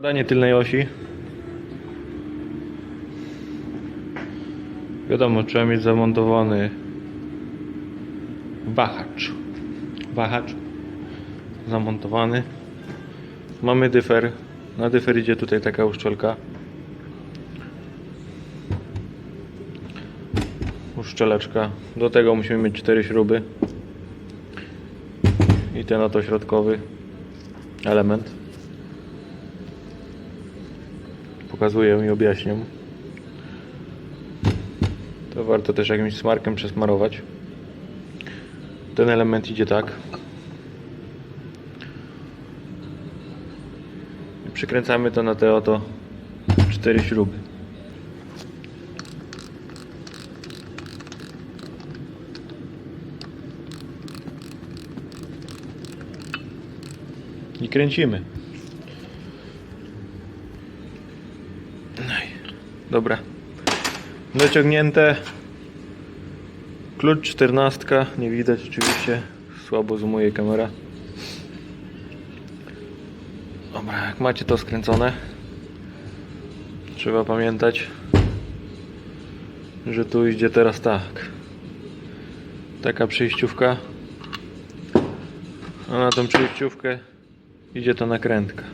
Badanie tylnej osi. Wiadomo, trzeba mieć zamontowany wahacz. Wahacz zamontowany. Mamy dyfer. Na dyfer idzie tutaj taka uszczelka. Uszczeleczka. Do tego musimy mieć cztery śruby. I ten oto środkowy element. Pokazuję i objaśniam. To warto też jakimś smarkiem przesmarować. Ten element idzie tak. I przykręcamy to na te oto cztery śruby. I kręcimy. No i- Dobra. Dociągnięte. Klucz 14. Nie widać oczywiście. Słabo zoomuje kamera. Dobra, jak macie to skręcone, trzeba pamiętać, że tu idzie teraz tak. Taka przejściówka. A na tą przejściówkę idzie ta nakrętka.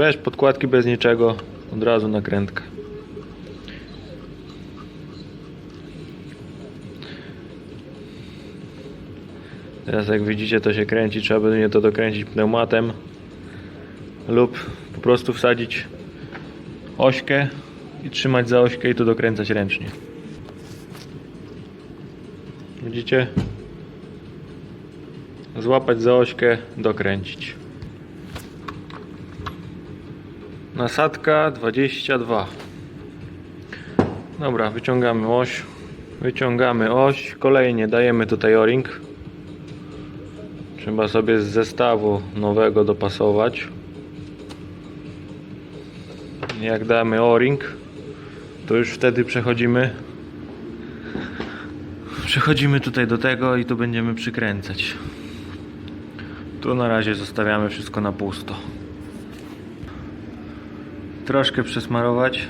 Bez podkładki, bez niczego, od razu nakrętka. Teraz jak widzicie to się kręci, trzeba będzie to dokręcić pneumatem lub po prostu wsadzić ośkę i trzymać za ośkę i to dokręcać ręcznie. Widzicie? Złapać za ośkę, dokręcić. Nasadka 22. Dobra, wyciągamy oś. Wyciągamy oś. Kolejnie dajemy tutaj o-ring. Trzeba sobie z zestawu nowego dopasować. Jak damy o-ring, to już wtedy przechodzimy. Przechodzimy tutaj do tego i tu będziemy przykręcać. Tu na razie zostawiamy wszystko na pusto. Troszkę przesmarować.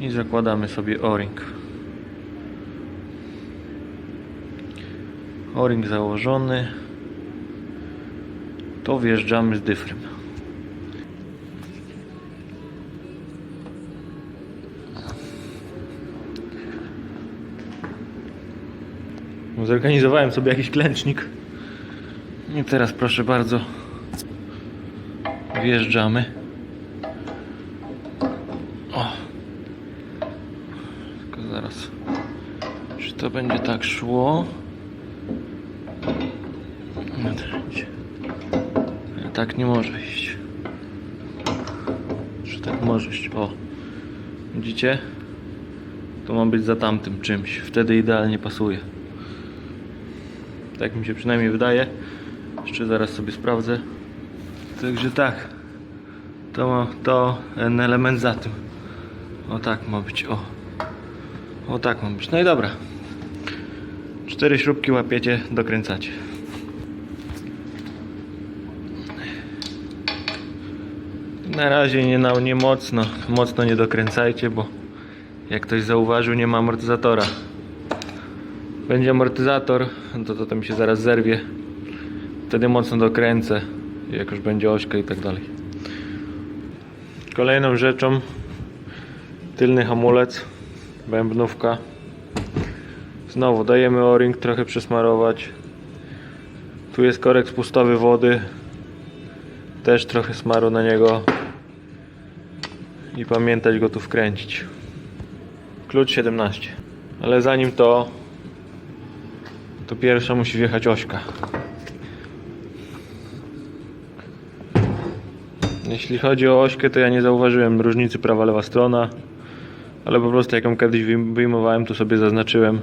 I zakładamy sobie o-ring. O-ring założony. To wjeżdżamy z dyfrem. Zorganizowałem sobie jakiś klęcznik. I teraz proszę bardzo wjeżdżamy. O. Tylko zaraz. Czy to będzie tak szło? No Tak nie może iść. Czy tak może iść? O. Widzicie? To ma być za tamtym czymś. Wtedy idealnie pasuje. Tak mi się przynajmniej wydaje. Jeszcze zaraz sobie sprawdzę. Także tak. To ma to ten element za tym. O tak ma być. O. O tak ma być. No i dobra. Cztery śrubki łapiecie, dokręcacie. Na razie nie, nie mocno, mocno nie dokręcajcie, bo jak ktoś zauważył, nie ma amortyzatora. Będzie amortyzator, to, to, to mi się zaraz zerwie. Wtedy mocno dokręcę, jak już będzie ośka i tak dalej. Kolejną rzeczą tylny hamulec, bębnówka. Znowu dajemy o-ring trochę przesmarować. Tu jest korek spustowy wody. Też trochę smaru na niego. I pamiętać go tu wkręcić. Klucz 17. Ale zanim to to pierwsza musi wjechać ośka. Jeśli chodzi o ośkę, to ja nie zauważyłem różnicy prawa-lewa strona, ale po prostu jak ją kiedyś wyjm- wyjmowałem, to sobie zaznaczyłem.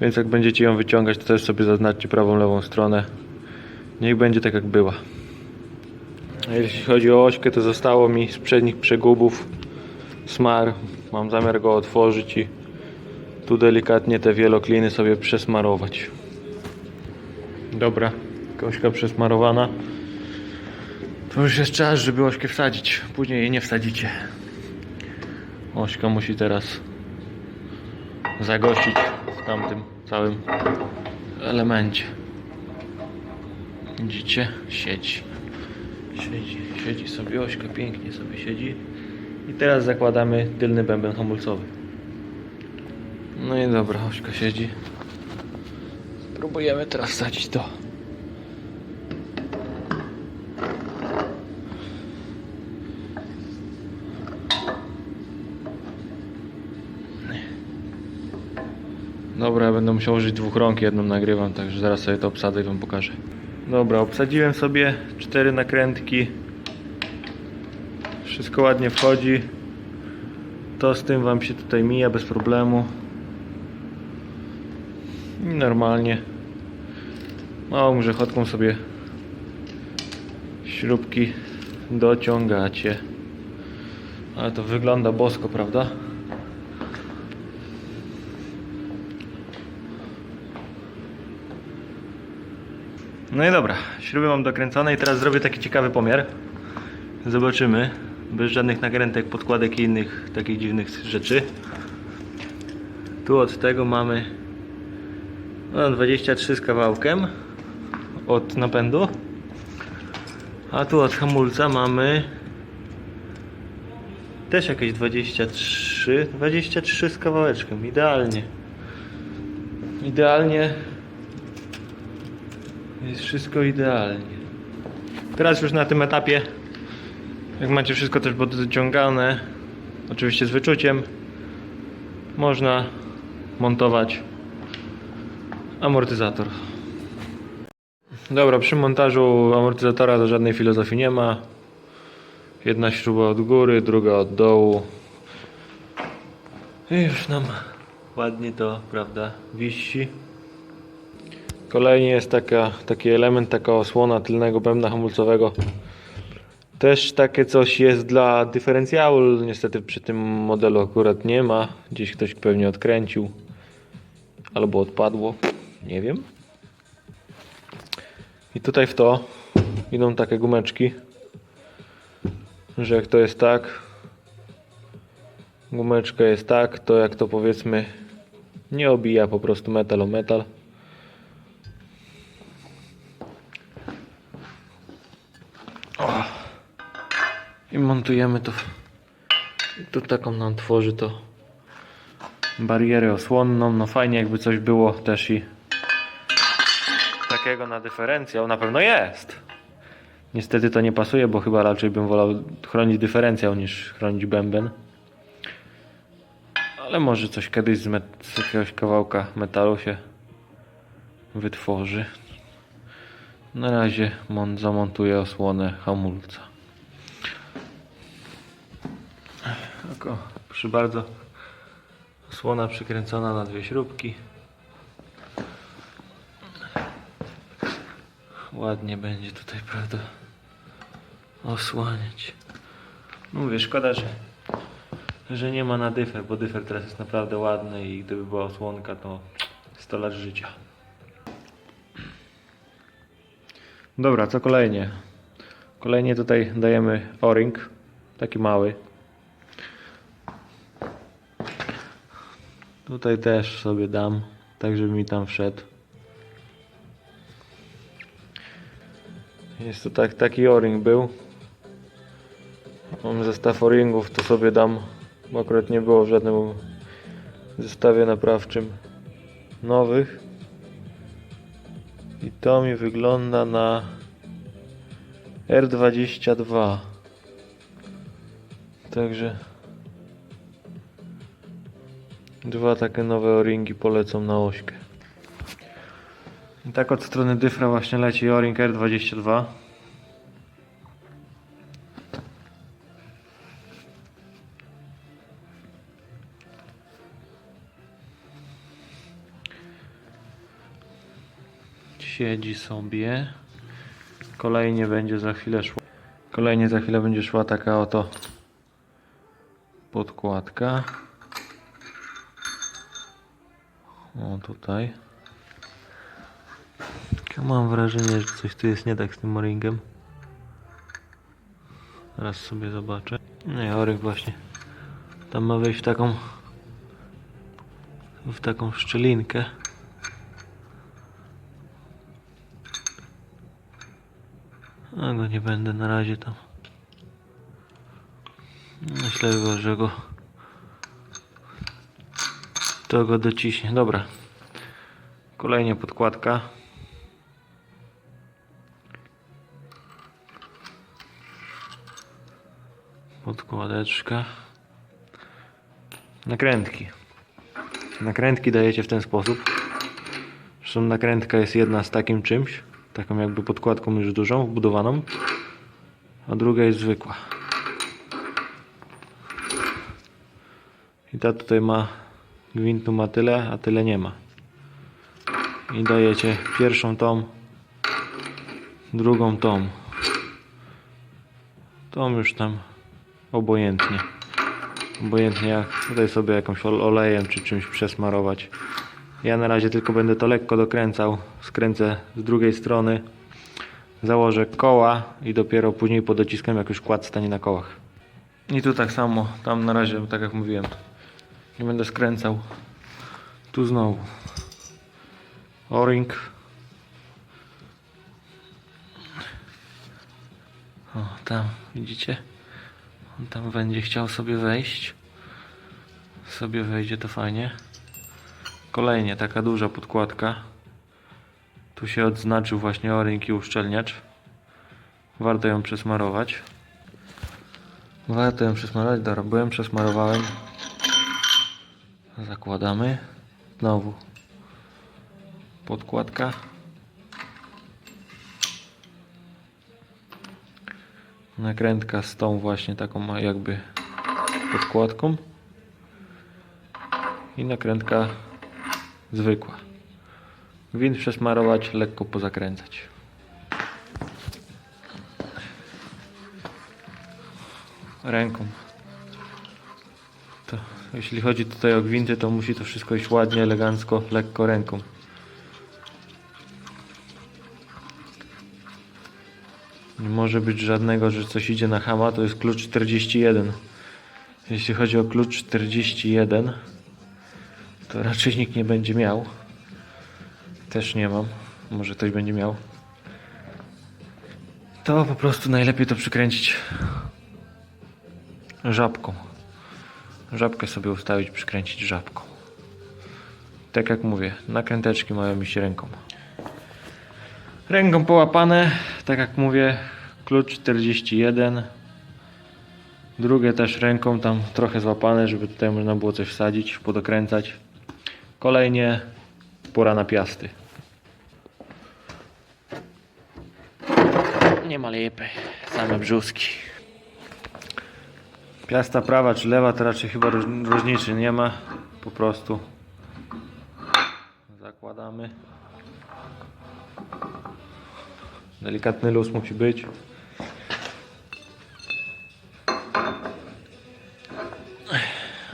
Więc jak będziecie ją wyciągać, to też sobie zaznaczcie prawą, lewą stronę. Niech będzie tak jak była. A jeśli chodzi o ośkę, to zostało mi z przednich przegubów smar. Mam zamiar go otworzyć i tu delikatnie te wielokliny sobie przesmarować. Dobra, ośka przesmarowana. To już jest czas, żeby ośkę wsadzić. Później jej nie wsadzicie. Ośka musi teraz zagościć w tamtym całym elemencie. Widzicie? Siedzi. Siedzi, siedzi sobie ośka, pięknie sobie siedzi. I teraz zakładamy tylny bęben hamulcowy. No i dobra, ośka siedzi. Próbujemy teraz wsadzić to. Dobra, ja będę musiał użyć dwóch rąk, jedną nagrywam, także zaraz sobie to obsadzę i wam pokażę. Dobra, obsadziłem sobie cztery nakrętki. Wszystko ładnie wchodzi. To z tym wam się tutaj mija bez problemu. Normalnie. Małą grzechotką sobie śrubki dociągacie. Ale to wygląda bosko, prawda? No i dobra, śruby mam dokręcone i teraz zrobię taki ciekawy pomiar. Zobaczymy, bez żadnych nakrętek, podkładek i innych takich dziwnych rzeczy. Tu od tego mamy no, 23 z kawałkiem od napędu. A tu od hamulca mamy też jakieś 23, 23 z kawałeczkiem, idealnie. Idealnie jest wszystko idealnie. Teraz już na tym etapie, jak macie wszystko też dociągane, oczywiście z wyczuciem, można montować amortyzator. Dobra, przy montażu amortyzatora to żadnej filozofii nie ma. Jedna śruba od góry, druga od dołu. I już nam ładnie to, prawda, wisi. Kolejnie jest taka, taki element, taka osłona tylnego bębna hamulcowego. Też takie coś jest dla dyferencjału, niestety przy tym modelu akurat nie ma. Gdzieś ktoś pewnie odkręcił albo odpadło, nie wiem. I tutaj w to idą takie gumeczki, że jak to jest tak, gumeczka jest tak, to jak to powiedzmy nie obija po prostu metal o metal. I montujemy to. I tu taką nam tworzy to barierę osłonną. No fajnie jakby coś było też i takiego na dyferencjał. Na pewno jest. Niestety to nie pasuje, bo chyba raczej bym wolał chronić dyferencjał niż chronić bęben. Ale może coś kiedyś z, z jakiegoś kawałka metalu się wytworzy. Na razie mon- zamontuję osłonę hamulca. Tak o, proszę bardzo. Osłona przykręcona na dwie śrubki. Ładnie będzie tutaj, prawda? Osłaniać. Mówię, szkoda, że, że nie ma na dyfer, bo dyfer teraz jest naprawdę ładny i gdyby była osłonka, to 100 lat życia. Dobra, co kolejnie? Kolejnie tutaj dajemy o-ring, taki mały. Tutaj też sobie dam, tak żeby mi tam wszedł. Jest to tak, taki o-ring był. Mam zestaw o-ringów, to sobie dam, bo akurat nie było w żadnym zestawie naprawczym nowych. I to mi wygląda na R22. Także dwa takie nowe o-ringi polecą na ośkę. I tak od strony dyfra właśnie leci o-ring R22. Siedzi sobie. Kolejnie będzie za chwilę szła. Kolejnie za chwilę będzie szła taka oto podkładka. O tutaj. Ja mam wrażenie, że coś tu jest nie tak z tym moringiem. Teraz sobie zobaczę. Nie, oryk właśnie. Tam ma wejść w taką w taką szczelinkę. A go nie będę na razie tam. Myślę, że go to go dociśnie. Dobra. Kolejnie podkładka. Podkładeczka. Nakrętki. Nakrętki dajecie w ten sposób. Zresztą nakrętka jest jedna z takim czymś, taką jakby podkładką już dużą, wbudowaną, a druga jest zwykła. I ta tutaj ma gwintu ma tyle, a tyle nie ma. I dajecie pierwszą tą, drugą tą. Tą już tam obojętnie. Obojętnie jak tutaj sobie jakąś ol- olejem czy czymś przesmarować. Ja na razie tylko będę to lekko dokręcał. Skręcę z drugiej strony. Założę koła i dopiero później podociskam jak już kład stanie na kołach. I tu tak samo, tam na razie, tak jak mówiłem, nie będę skręcał. Tu znowu. O-ring. O, tam, widzicie? Tam będzie chciał sobie wejść. Sobie wejdzie to fajnie. Kolejnie taka duża podkładka. Tu się odznaczył właśnie o-ring i uszczelniacz. Warto ją przesmarować. Warto ją przesmarować. Dobra, byłem, przesmarowałem. Zakładamy. Znowu podkładka. Nakrętka z tą właśnie taką jakby podkładką. I nakrętka zwykła. Gwint przesmarować, lekko pozakręcać. Ręką. To, jeśli chodzi tutaj o gwinty, to musi to wszystko iść ładnie, elegancko, lekko ręką. Może być żadnego, że coś idzie na hama, to jest klucz 41. Jeśli chodzi o klucz 41, to raczej nikt nie będzie miał. Też nie mam. Może ktoś będzie miał. To po prostu najlepiej to przykręcić żabką. Żabkę sobie ustawić, przykręcić żabką. Tak jak mówię, nakręteczki mają iść ręką. Ręką połapane, tak jak mówię, klucz 41. Drugie też ręką tam trochę złapane, żeby tutaj można było coś wsadzić, podokręcać. Kolejnie pora na piasty. Nie ma lepy, same brzuski. Piasta prawa czy lewa to raczej chyba róż- różnicy nie ma. Po prostu zakładamy. Delikatny luz musi być.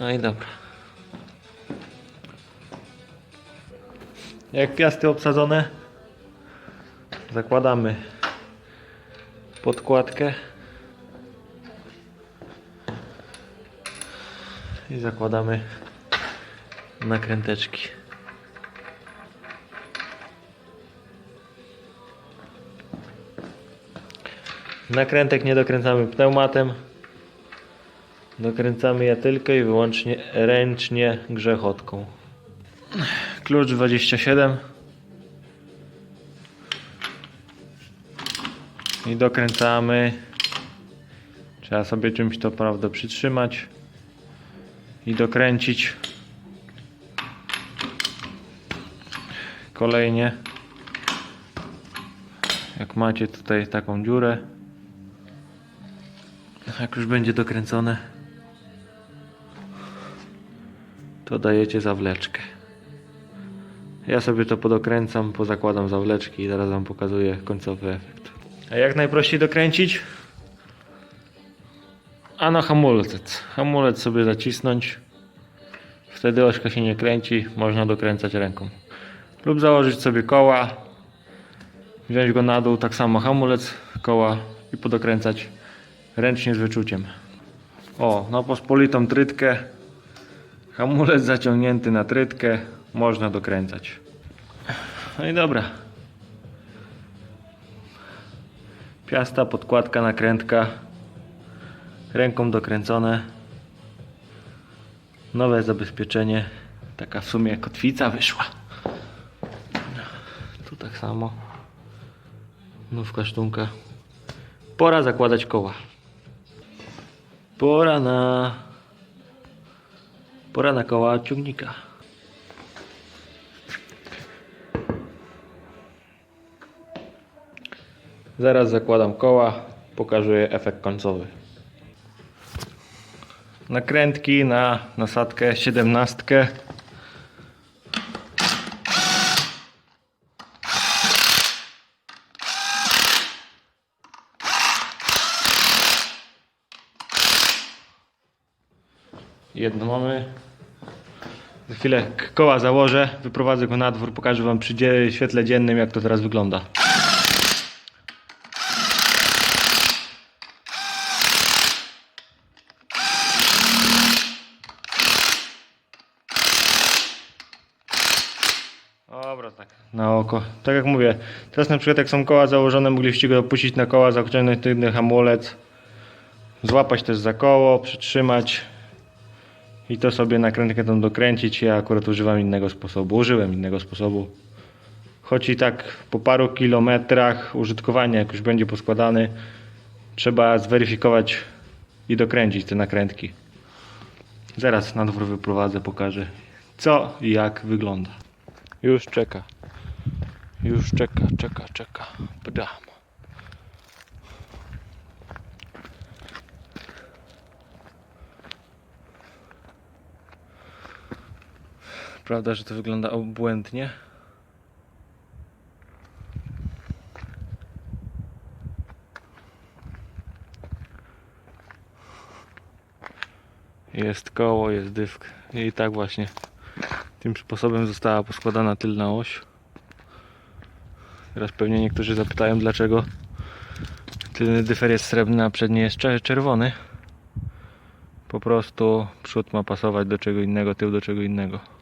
No i dobra. Jak piasty obsadzone, zakładamy podkładkę i zakładamy nakręteczki. Nakrętek nie dokręcamy pneumatem. Dokręcamy je tylko i wyłącznie ręcznie grzechotką. Klucz 27. I dokręcamy. Trzeba sobie czymś to prawda przytrzymać i dokręcić. Kolejnie. Jak macie tutaj taką dziurę, jak już będzie dokręcone, to dajecie zawleczkę. Ja sobie to podokręcam, pozakładam zawleczki i zaraz Wam pokazuję końcowy efekt. A jak najprościej dokręcić? A no hamulec. Hamulec sobie zacisnąć. Wtedy ośka się nie kręci, można dokręcać ręką. Lub założyć sobie koła, wziąć go na dół, tak samo hamulec, koła i podokręcać ręcznie z wyczuciem. O, na pospolitą trytkę, hamulec zaciągnięty na trytkę, można dokręcać. No i dobra. Piasta, podkładka, nakrętka, ręką dokręcone. Nowe zabezpieczenie, taka w sumie kotwica wyszła. Tu tak samo. Nówka sztunka. Pora zakładać koła. Pora na... Pora na koła ciągnika. Zaraz zakładam koła, pokażę efekt końcowy. Nakrętki na nasadkę 17. Jedno mamy. Za chwilę koła założę, wyprowadzę go na dwór, pokażę Wam przy świetle dziennym jak to teraz wygląda. Dobra, tak. Na oko. Tak jak mówię, teraz na przykład jak są koła założone, mogliście go opuścić na koła, zaciągnąć tylny hamulec, złapać też za koło, przytrzymać i to sobie nakrętkę tą dokręcić. Ja akurat używam innego sposobu, użyłem innego sposobu. Choć i tak po paru kilometrach użytkowania, jak już będzie poskładany, trzeba zweryfikować i dokręcić te nakrętki. Zaraz na dwór wyprowadzę, pokażę co i jak wygląda. Już czeka. Już czeka, czeka, czeka. Bdam. Prawda, że to wygląda obłędnie? Jest koło, jest dysk. I tak właśnie tym sposobem została poskładana tylna oś. Teraz pewnie niektórzy zapytają, dlaczego tylny dyfer jest srebrny, a przedni jest cze- czerwony. Po prostu przód ma pasować do czego innego, tył do czego innego.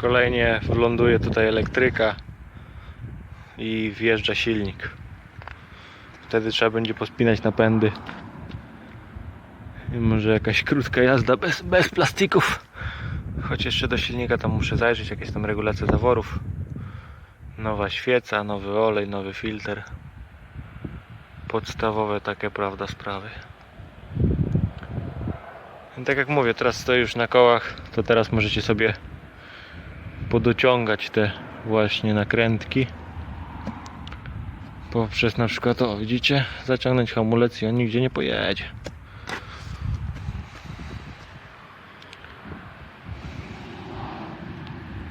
Kolejnie wląduje tutaj elektryka i wjeżdża silnik. Wtedy trzeba będzie pospinać napędy. I może jakaś krótka jazda bez, bez plastików. Choć jeszcze do silnika tam muszę zajrzeć, jakieś tam regulacje zaworów. Nowa świeca, nowy olej, nowy filtr. Podstawowe takie, prawda, sprawy. I tak jak mówię, teraz stoję już na kołach, to teraz możecie sobie podociągać te właśnie nakrętki poprzez na przykład, o widzicie, zaciągnąć hamulec i on nigdzie nie pojedzie.